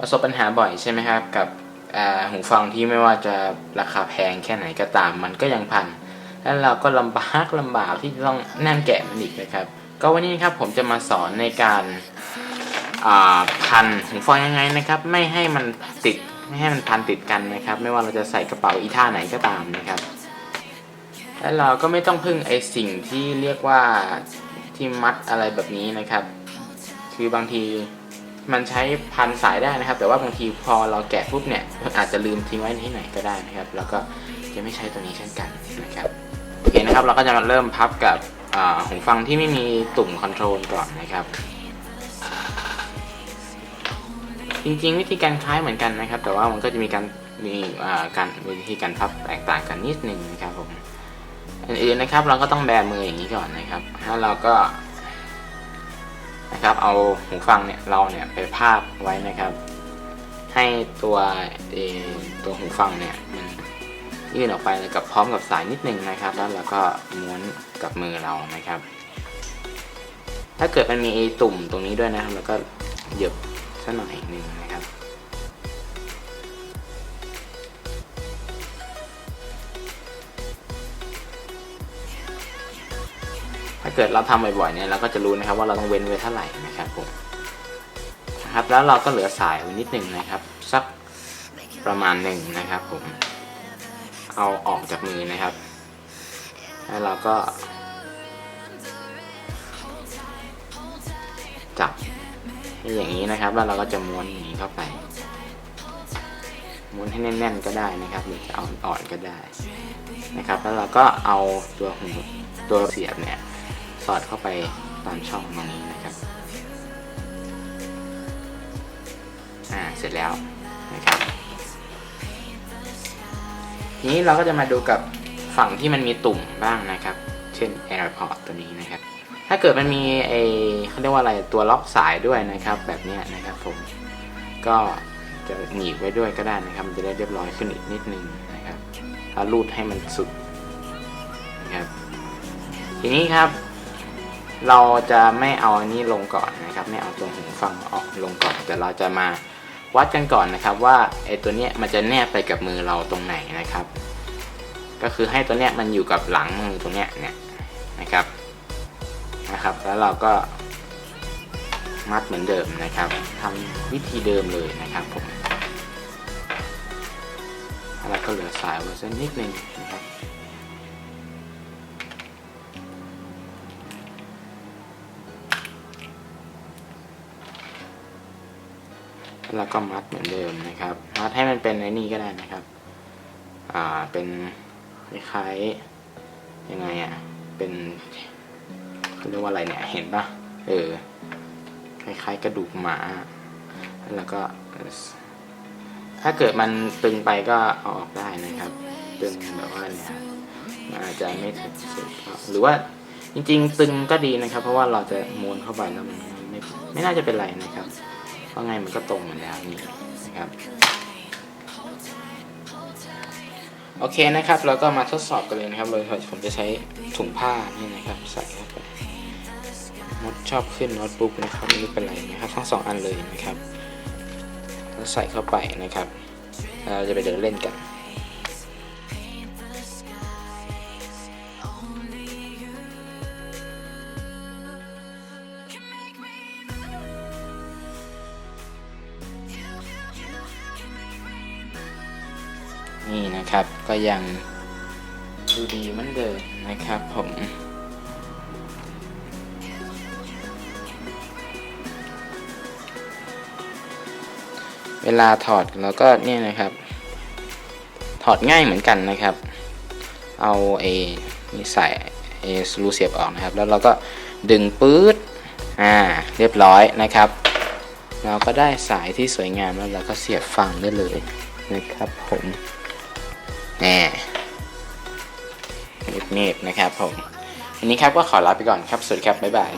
ประสบปัญหาบ่อยใช่ไหมครับ กับหูฟังที่ไม่ว่าจะราคาแพงแค่ไหนก็ตาม มันก็ยังพัน แล้วเราก็ลำบากลำบากที่ต้องนั่งแกะมันอีกนะครับ ก็วันนี้ครับผมจะมาสอนในการพันหูฟังยังไงนะครับ ไม่ให้มันติดไม่ให้มันพันติดกันนะครับ ไม่ว่าเราจะใส่กระเป๋าอีท่าไหนก็ตามนะครับ และเราก็ไม่ต้องพึ่งไอสิ่งที่เรียกว่าที่มัดอะไรแบบนี้นะครับ คือบางที มันใช้พันสายได้นะครับ แต่ว่าบางทีพอเราแกะปุ๊บเนี่ยอาจจะลืมทิ้งไว้ที่ไหนก็ได้นะครับ แล้วก็จะไม่ใช้ตัวนี้เช่นกันนะครับโอเคนะครับ เราก็จะมาเริ่มพับกับหูฟังที่ไม่มีตุ่มคอนโทรลก่อนนะครับ จริงๆ วิธีการคล้ายเหมือนกันนะครับ แต่ว่ามันก็จะมีการมีการวิธีการพับแตกต่างกันนิดนึงนะครับผมอื่นๆนะครับ เราก็ต้องแบมืออย่างนี้ก่อนนะครับแล้วเราก็ นะครับ เอาหูฟังเนี่ยเราเนี่ยไปพาดไว้นะครับ ให้ตัวเอตัวหูฟังเนี่ยมันยื่นออกไปแล้วกับพร้อมกับสายนิดนึงนะครับ แล้วเราก็ม้วนกับมือเรานะครับ ถ้าเกิดมันมีตุ่มตรงนี้ด้วยนะครับ แล้วก็หยียบสักหน่อยหนึ่งนะครับ ถ้าเกิดเราทำบ่อยๆเนี่ยเราก็จะรู้นะครับว่าเราต้องเว้นไว้เท่าไหร่นะครับผมนะครับแล้วเราก็เหลือสายไว้นิดหนึ่งนะครับสักประมาณหนึ่งนะครับผมเอาออกจากมือนะครับ แล้วเราก็จับอย่างนี้นะครับ แล้วเราก็จะม้วนอย่างนี้เข้าไปม้วนให้แน่น ๆ ก็ได้นะครับ หรือจะเอาอ่อนๆก็ได้นะครับ แล้วเราก็เอาตัวหูตัวเสียบเนี่ย อดเข้าไปตามช่องนี้นะครับ อ่า เสร็จแล้วนะครับทีนี้เราก็จะมาดูกับฝั่งที่มันมีตุ่มบ้างนะครับ เช่น AirPod ตัวนี้นะครับ ถ้าเกิดมันมีไอเขาเรียกว่าอะไรตัวล็อกสายด้วยนะครับ แบบนี้นะครับผม ก็จะหนีบไว้ด้วยก็ได้นะครับ มันจะได้เรียบร้อยขึ้นอีกนิดนึงนะครับถ้ารูดให้มันสุดนะครับ ทีนี้ครับ เราจะไม่เอาอันนี้ลงก่อนนะครับ ไม่เอาตัวหูฟังออกลงก่อน แต่เราจะมาวัดกันก่อนนะครับ ว่าไอ้ตัวเนี้ยมันจะแนบไปกับมือเราตรงไหนนะครับ ก็คือให้ตัวเนี้ยมันอยู่กับหลังมือตรงเนี้ยเนี่ยนะครับนะครับ แล้วเราก็มัดเหมือนเดิมนะครับทำวิธีเดิมเลยนะครับผมแล้วก็เหลือสายไว้สักนิดนึงนะครับ แล้วก็มัดเหมือนเดิมนะครับ มัดให้มันเป็นในนี่ก็ได้นะครับ อ่า เป็นคล้ายๆยังไงอะ่ะ เป็นเรียกว่าอะไรเนี่ย เห็นปะเออ คล้ายๆ กระดูกหมา แล้วก็ ถ้าเกิดมันตึงไปก็เอาออกได้นะครับ ตึงแบบว่าเนี่ยอาจจะไม่ถึงสุดหรือว่าจริงๆ ตึงก็ดีนะครับ เพราะว่าเราจะม้วนเข้าไปแล้วมันไม่ไม่น่าจะเป็นไรนะครับ เพราะไงมันก็ตรงเหมือนแล้วนี่นะครับโอเคนะครับเราก็มาทดสอบกันเลยนะครับโดยผมจะใช้ถุงผ้านี่นะครับใส่เข้าไปมดชอบขึ้นโน้ตบุ๊กนะครับไม่เป็นไรนะครับทั้งสองอันเลยนะครับแล้วใส่เข้าไปนะครับแล้วเราจะไปเดินเล่นกัน นี่นะครับก็ยังดูดีเหมือนเดิมนะครับผมเวลาถอดแล้วก็เนี่ยนะครับ ถอดง่ายเหมือนกันนะครับ เอาเอนี่ใส่เอสลูเสียบออกนะครับ แล้วเราก็ดึงปื๊ดอ่าเรียบร้อยนะครับ เราก็ได้สายที่สวยงามแล้วเราก็เสียบฟังได้เลยนะครับผม แน่เงียบๆนะครับผมวันนี้ครับก็ขอลาไปก่อนครับ สวัสดีครับ บ๊ายบาย